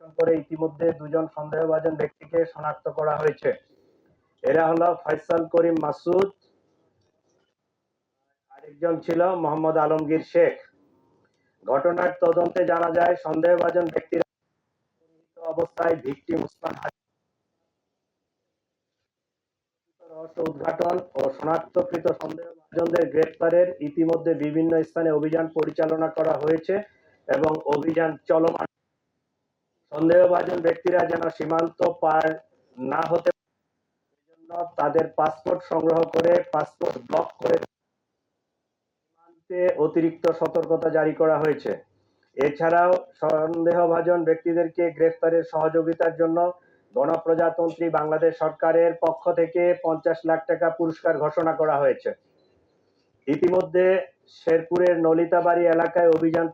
Investigation করে ইতিমধ্যে দুজন সন্দেহভাজন ব্যক্তিকে শনাক্ত করা হয়েছে। এরা হলো ফয়সাল করিম মাসুদ আরেকজন ছিল মোহাম্মদ আলমগীর শেখ। ঘটনার তদন্তে জানা যায়, সন্দেহভাজন ব্যক্তিরা অবস্থায় ভিকটিম উসমান উদ্ঘাটন ও শনাক্তকৃত সন্দেহভাজনদের গ্রেপ্তারের ইতিমধ্যে বিভিন্ন স্থানে অভিযান পরিচালনা করা হয়েছে এবং অভিযান চলমান সন্দেহভাজন ব্যক্তিরা যেন সীমান্ত পার না হতে জন্য তাদের পাসপোর্ট সংগ্রহ করে, পাসপোর্ট ব্লক করে সীমান্তে অতিরিক্ত সতর্কতা জারি করা হয়েছে। এছাড়াও সন্দেহভাজন ব্যক্তিদেরকে গ্রেফতারের সহযোগিতার জন্য গণপ্রজাতন্ত্রী বাংলাদেশ সরকারের পক্ষ থেকে পঞ্চাশ লাখ টাকা পুরস্কার ঘোষণা করা হয়েছে। ইতিমধ্যে শেরপুরের নলিতাবাড়ি এলাকায় অভিযান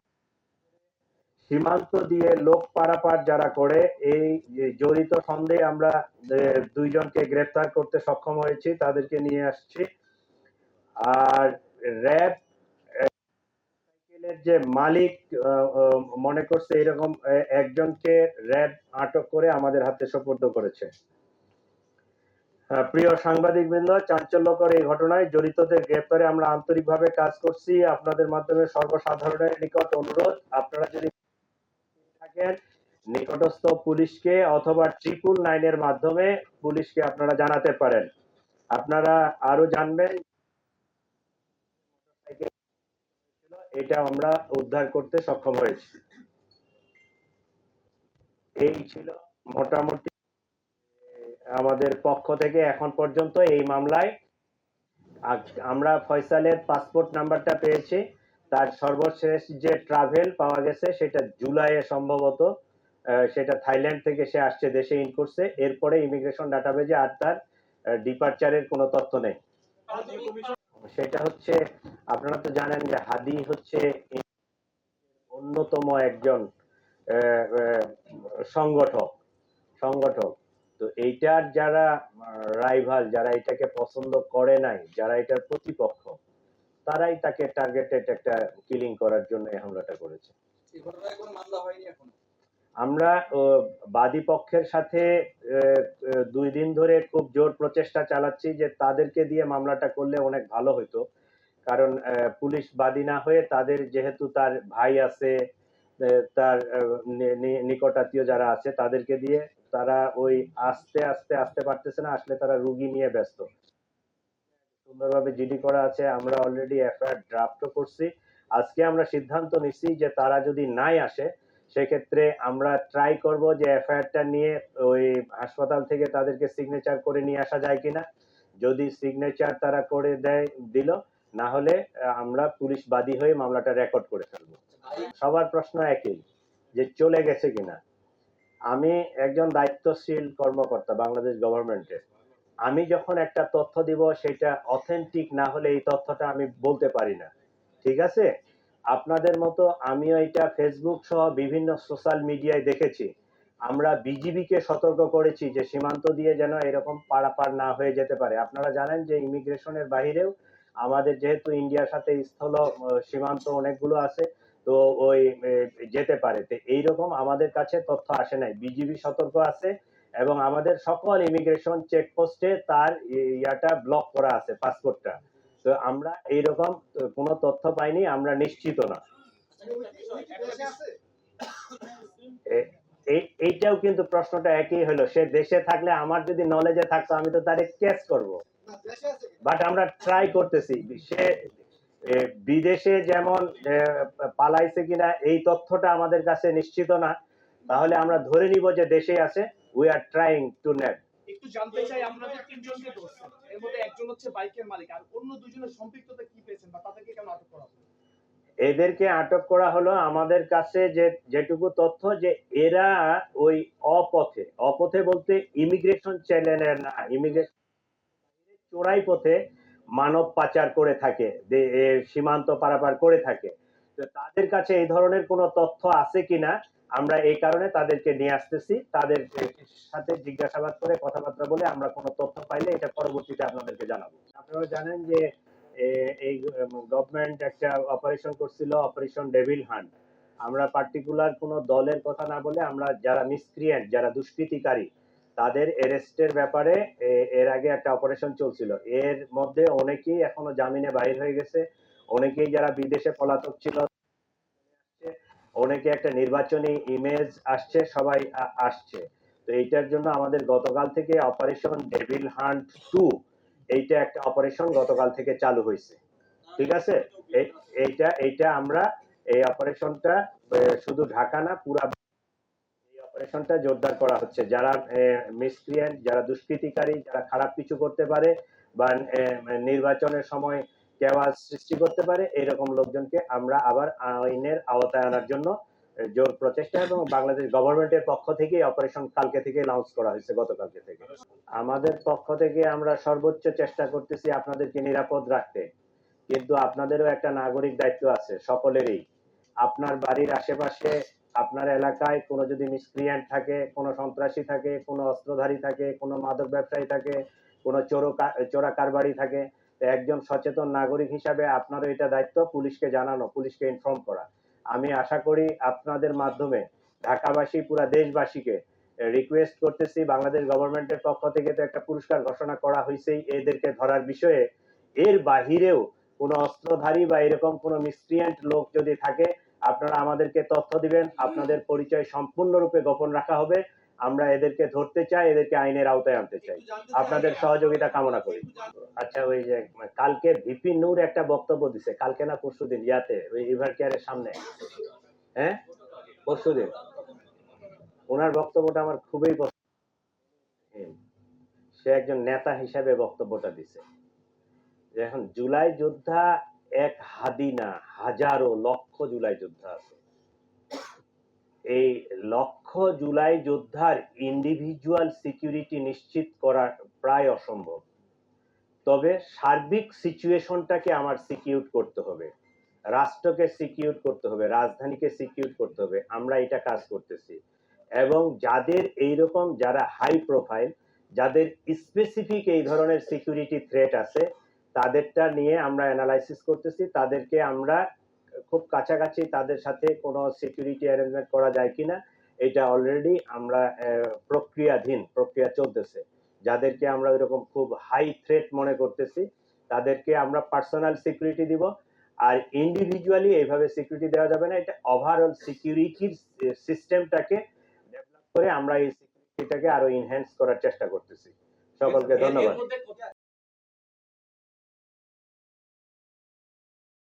সীমান্ত দিয়ে লোক পারাপার যারা করে, এই জড়িত সন্দেহে আমরা দুইজনকে গ্রেফতার করতে সক্ষম হয়েছি, তাদেরকে নিয়ে আসছি। আর র্যাব যে মালিক মনে করছে এরকম একজনকে র্যাব আটক করে আমাদের হাতে সোপর্দ করেছে। প্রিয় সাংবাদিক বৃন্দ চাঞ্চল্যকর এই ঘটনায় জড়িতদের গ্রেপ্তারে আমরা আন্তরিকভাবে কাজ করছি। আপনাদের মাধ্যমে সর্বসাধারণের নিকট অনুরোধ, আপনারা যদি নিকটস্থ পুলিশকে অথবা ট্রিপল নাইনের মাধ্যমে পুলিশকে আপনারা জানাতে পারেন। আপনারা আরও জানবেন এটা আমরা উদ্ধার করতে সক্ষম হয়েছি। এই ছিল মোটামুটি আমাদের পক্ষ থেকে এখন পর্যন্ত এই মামলায়। আমরা ফয়সালের পাসপোর্ট নাম্বারটা পেয়েছি। তার সর্বশেষ যে ট্রাভেল পাওয়া গেছে সেটা জুলাইয়ে সম্ভবত সেটা থাইল্যান্ড থেকে সে আসছে দেশে ইন করছে এরপরে ইমিগ্রেশন ডাটাবেজে আর তার ডিপার্চারের কোনো তথ্য নেই। সেটা হচ্ছে, আপনারা তো জানেন যে হাদি হচ্ছে অন্যতম একজন সংগঠক সংগঠক। তো এইটার যারা রাইভাল যারা এটাকে পছন্দ করে নাই, যারা এটার প্রতিপক্ষ, তারাই তাকে টার্গেটেড একটা কিলিং করার জন্য এই হামলাটা করেছে। মামলা হয়নি এখনও? আমরা আহ, বাদী পক্ষের সাথে দুই দিন ধরে খুব জোর প্রচেষ্টা চালাচ্ছি যে তাদেরকে দিয়ে মামলাটা করলে অনেক ভালো হতো। কারণ পুলিশ বাদী না হয়ে তাদের যেহেতু তার ভাই আছে তার নিকটাত্মীয় যারা আছে তাদেরকে দিয়ে তারা ওই আস্তে আস্তে আসতে পারতেছে না আসলে তারা রুগী নিয়ে ব্যস্ত। সুন্দরভাবে জিডি করা আছে আমরা অলরেডি এফআইআর ড্রাফটও করছি। আজকে আমরা সিদ্ধান্ত নিচ্ছি যে তারা যদি নাই আসে সেক্ষেত্রে আমরা ট্রাই করব যে এফআইআরটা নিয়ে ওই হাসপাতাল থেকে তাদেরকে সিগনেচার করে নিয়ে আসা যায় কিনা। যদি সিগনেচার তারা করে দেয়, দিল, না হলে আমরা পুলিশ বাদী হয়ে মামলাটা রেকর্ড করে ফেলব। সবার প্রশ্ন একই, যে চলে গেছে কিনা? আমি একজন দায়িত্বশীল কর্মকর্তা বাংলাদেশ গভর্নমেন্টের। আমি যখন একটা তথ্য দিব, সেটা অথেন্টিক না হলে এই তথ্যটা আমি বলতে পারি না। ঠিক আছে? আপনাদের মতো আমিও এটা ফেসবুক সহ বিভিন্ন সোশ্যাল মিডিয়ায় দেখেছি। আমরা বিজিবিকে সতর্ক করেছি যে সীমান্ত দিয়ে যেন এরকম পারাপার না হয়ে যেতে পারে। আপনারা জানেন যে ইমিগ্রেশনের বাইরেও আমাদের যেহেতু ইন্ডিয়ার সাথে স্থল সীমান্ত অনেকগুলো আছে, তো ওই যেতে পারে। তো এইরকম আমাদের কাছে তথ্য আসে নাই। বিজিবি সতর্ক আছে এবং আমাদের সকল ইমিগ্রেশন চেকপোস্টে তার ইয়াটা ব্লক করা আছে পাসপোর্টটা তো আমরা এইরকম কোনো তথ্য পাইনি, আমরা নিশ্চিত না। এই- এইটাও কিন্তু প্রশ্নটা একই হলো। সে দেশে থাকলে আমার যদি নলেজে থাকতো, আমি তো তারে কেস করব। বাট আমরা ট্রাই করতেছি। সে বিদেশে যেমন পালাইছে কিনা, এই তথ্যটা আমাদের কাছে নিশ্চিত না। তাহলে আমরা ধরে নিব যে দেশে আছে। We are trying to net একটু জানতে চাই তিনজনকে এদেরকে আটক করা হলো আমাদের কাছে যে, যেটুকু তথ্য যে এরা ওই অপথে অপথে বলতে ইমিগ্রেশন চ্যানেলের না ইমিগ্রেশন চোরাই পথে মানব পাচার করে থাকে সীমান্ত পারাপার করে থাকে। তাদের কাছে এই ধরনের কোনো তথ্য আছে কিনা আমরা এই কারণে তাদেরকে নিয়ে আসতেছি। তাদের সাথে জিজ্ঞাসাবাদ করে কথাবার্তা বলে আমরা কোনো তথ্য পাইলে এটা পরবর্তীতে আপনাদেরকে জানাব। আপনারা জানেন যে এই গভর্নমেন্ট একটা অপারেশন করছিল অপারেশন ডেভিল হান্ট আমরা পার্টিকুলার কোনো দলের কথা না বলে আমরা যারা মিসক্রিয়েন্ট যারা দুষ্কৃতিকারী, তাদের এরেস্টের ব্যাপারে এর আগে একটা অপারেশন চলছিল। এর মধ্যে অনেকেই এখনও জামিনে বাইর হয়ে গেছে। অনেকেই যারা বিদেশে পলাতক ছিল অনেকে একটা নির্বাচনী ইমেজ আসছে, সবাই আসছে। তো এইটার জন্য আমাদের গতকাল থেকে অপারেশন ডেভিল হান্ট টু এইটা একটা অপারেশন গতকাল থেকে চালু হয়েছে। ঠিক আছে? এইটা এইটা আমরা এই অপারেশনটা শুধু ঢাকা না, পুরা এই অপারেশনটা জোরদার করা হচ্ছে। যারা মিসক্রিয়েন্ট যারা দুষ্কৃতিকারী, যারা খারাপ কিছু করতে পারে, বা নির্বাচনের সময় কেওয়াজ সৃষ্টি করতে পারে এরকম লোকজনকে আমরা আবার আইনের আওতায় আনার জন্য জোর প্রচেষ্টা এবং বাংলাদেশ গভর্নমেন্টের পক্ষ থেকে অপারেশন কালকে থেকে লঞ্চ করা হয়েছে, গতকালকে থেকে। আমাদের পক্ষ থেকে আমরা সর্বোচ্চ চেষ্টা করতেছি আপনাদেরকে নিরাপদ রাখতে। কিন্তু আপনাদেরও একটা নাগরিক দায়িত্ব আছে, সকলেরই। আপনার বাড়ির আশেপাশে, আপনার এলাকায় কোনো যদি মিসক্রিয়েন্ট থাকে, কোনো সন্ত্রাসী থাকে, কোনো অস্ত্রধারী থাকে, কোনো মাদক ব্যবসায়ী থাকে, কোনো চোর চোরা কারবারি থাকে একজন সচেতন নাগরিক হিসাবে আপনারও এটা দায়িত্ব, পুলিশকে জানানো, পুলিশকে ইনফর্ম করা। আমি আশা করি আপনাদের মাধ্যমে ঢাকাবাসী, পুরা দেশবাসীকে রিকোয়েস্ট করতেছি, বাংলাদেশ গভর্নমেন্টের পক্ষ থেকে তো একটা পুরস্কার ঘোষণা করা হয়েছেই, এদেরকে ধরার বিষয়ে। এর বাহিরেও কোনো অস্ত্রধারী বা এরকম কোনো মিসক্রিয়েন্ট লোক যদি থাকে, আপনারা আমাদেরকে তথ্য দিবেন, আপনাদের পরিচয় সম্পূর্ণরূপে গোপন রাখা হবে। আমরা এদেরকে ধরতে চাই এদেরকে আইনের আওতায় আনতে চাই। আপনাদের সহযোগিতা কামনা করি। আচ্ছা ওই যে কালকে ভিপি নূর একটা বক্তব্য দিছে কালকে না পরশুদিন ইয়াতে ওই ইভার কেয়ারের সামনে। হ্যাঁ? পরশুদিন ওনার বক্তব্যটা আমার খুবই সে একজন নেতা হিসাবে বক্তব্যটা দিছে। যে এখন জুলাই যোদ্ধা এক হাদি না হাজারো লক্ষ জুলাই যোদ্ধা আছে। এই লক্ষ জুলাই যোদ্ধার ইন্ডিভিজুয়াল সিকিউরিটি নিশ্চিত করা প্রায় অসম্ভব। তবে সার্বিক সিচুয়েশনটাকে আমার সিকিউর করতে হবে। রাষ্ট্রকে সিকিউর করতে হবে, রাজধানীকে সিকিউর করতে হবে, আমরা এটা কাজ করতেছি। এবং যাদের এইরকম যারা হাই প্রোফাইল যাদের স্পেসিফিক এই ধরনের সিকিউরিটি থ্রেট আছে, তাদেরটা নিয়ে আমরা অ্যানালাইসিস করতেছি। তাদেরকে আমরা খুব কাছাকাছি তাদের সাথে কোনো সিকিউরিটি অ্যারেঞ্জমেন্ট করা যায় কিনা এটা অলরেডি আমরা প্রক্রিয়াধীন প্রক্রিয়া চলতেছে। যাদেরকে আমরা এরকম খুব হাই থ্রেট মনে করতেছি তাদেরকে আমরা পার্সোনাল সিকিউরিটি দিব। আর ইন্ডিভিজুয়ালি এইভাবে সিকিউরিটি দেওয়া যাবে না এটা ওভারঅল সিকিউরিটির সিস্টেমটাকে ডেভেলপ করে আমরা এই সিকিউরিটিটাকে আরও ইনহ্যান্স করার চেষ্টা করতেছি। সকলকে ধন্যবাদ।